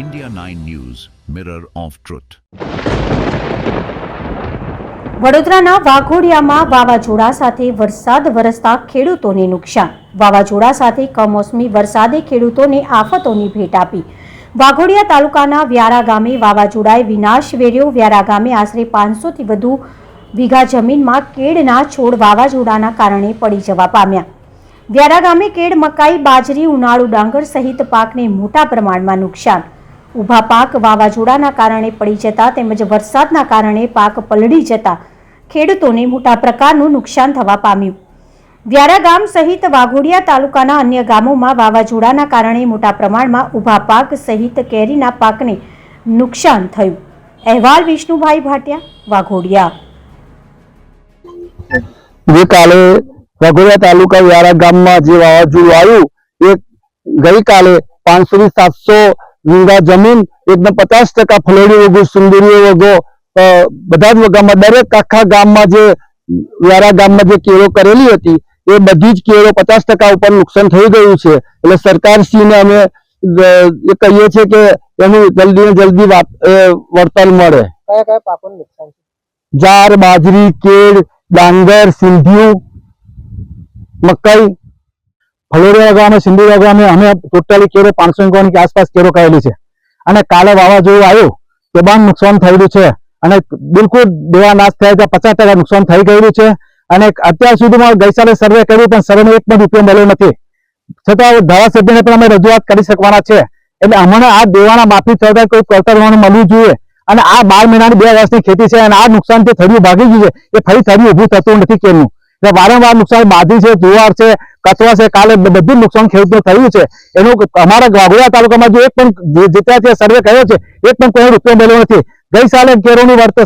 India 9 News, Mirror of Truth. વડોદરાના વાઘોડિયામાં વાવાઝોડા સાથે વરસાદ વરસતા ખેડૂતોને નુકસાન. વાવાઝોડા સાથે કમોસમી વરસાદે ખેડૂતોને આફતોની ભેટ આપી. વાઘોડિયા તાલુકાના વ્યારા ગામે વાવાઝોડાએ વિનાશ વેર્યો. વ્યારા ગામે આશરે પાંચસોથી વધુ વીઘા જમીનમાં કેળના છોડ વાવાઝોડાના કારણે પડી જવા પામ્યા. વ્યારા ગામે કેળ મકાઈ બાજરી ઉનાળુ ડાંગર સહિત પાકને મોટા પ્રમાણમાં નુકસાન. ઊભા પાક વાવાઝોડાના કારણે પડી જતા તેમજ વરસાદના કારણે પાક પલળી જતા ખેડૂતોને મોટા પ્રકારનું નુકસાન થવા પામ્યું. વ્યારા ગામ સહિત વાઘોડિયા તાલુકાના અન્ય ગામોમાં વાવાઝોડાના કારણે મોટા પ્રમાણમાં ઊભા પાક સહિત કેરીના પાકને નુકસાન થયું. અહેવાલ વિષ્ણુભાઈ ભાટિયા, વાઘોડિયા. ગઈકાલે વાઘોડિયા તાલુકા વ્યારા ગામમાં જે વાવાઝોડું આવ્યું, એ ગઈકાલે પાંચસો થી સાતસો વીઘા જમીન એકદમ પચાસ ટકા ફલોડી વગો સુંદરીઓ વગો બધા જ વગામાં દરેક આખા ગામમાં જે વ્યારા ગામમાં જે કેળો કરેલી હતી એ બધી જ કેળો પચાસ ટકા ઉપર નુકસાન થઈ ગયું છે. એટલે સરકારશ્રીને અમે એ કહીએ છીએ કે એનું જલ્દી ને જલ્દી વળતર મળે. કયા કયા પાકોનું નુકસાન જાર બાજરી કેળ ડાંગર સિંધિયું મકાઈ ફલોડિયા ગામે સિંધુરા ગામે અમે ટોટલી કેરો પાંચસો એકાવનની આસપાસ કેરો કરેલી છે. અને કાલે વાવાઝોડું આવ્યું, તો બાર નુકસાન થયેલું છે. અને બિલકુલ દેવા નાશ થયા ત્યાં પચાસ ટકા નુકસાન થઈ ગયેલું છે. અને અત્યાર સુધીમાં ગઈસાલે સર્વે કર્યું, પણ સર્વે એક પણ રૂપિયો મળ્યો નથી. છતાં ધારાસભ્યને પણ અમે રજૂઆત કરી શકવાના છે. એટલે હમણાં આ દેવાના માફી થતા કોઈ કરતરવાનું મળવું જોઈએ. અને આ બાર મહિનાની બે વર્ષની ખેતી છે અને આ નુકસાન જે થયું ભાગી ગયું છે, એ ફરી થયું ઊભું થતું નથી કેમનું? વારંવાર નુકસાન બાધી છે, જુવાર છે કચવા છે, કાલે બધું નુકસાન ખેડૂતને થયું છે. એનું અમારા વાઘોડિયા તાલુકામાં જો એક પણ જીત્યા જે સર્વે કર્યો છે એક પણ કોઈ રૂપિયો મળ્યો નથી. ગઈ સાલે કેરોનું વળતર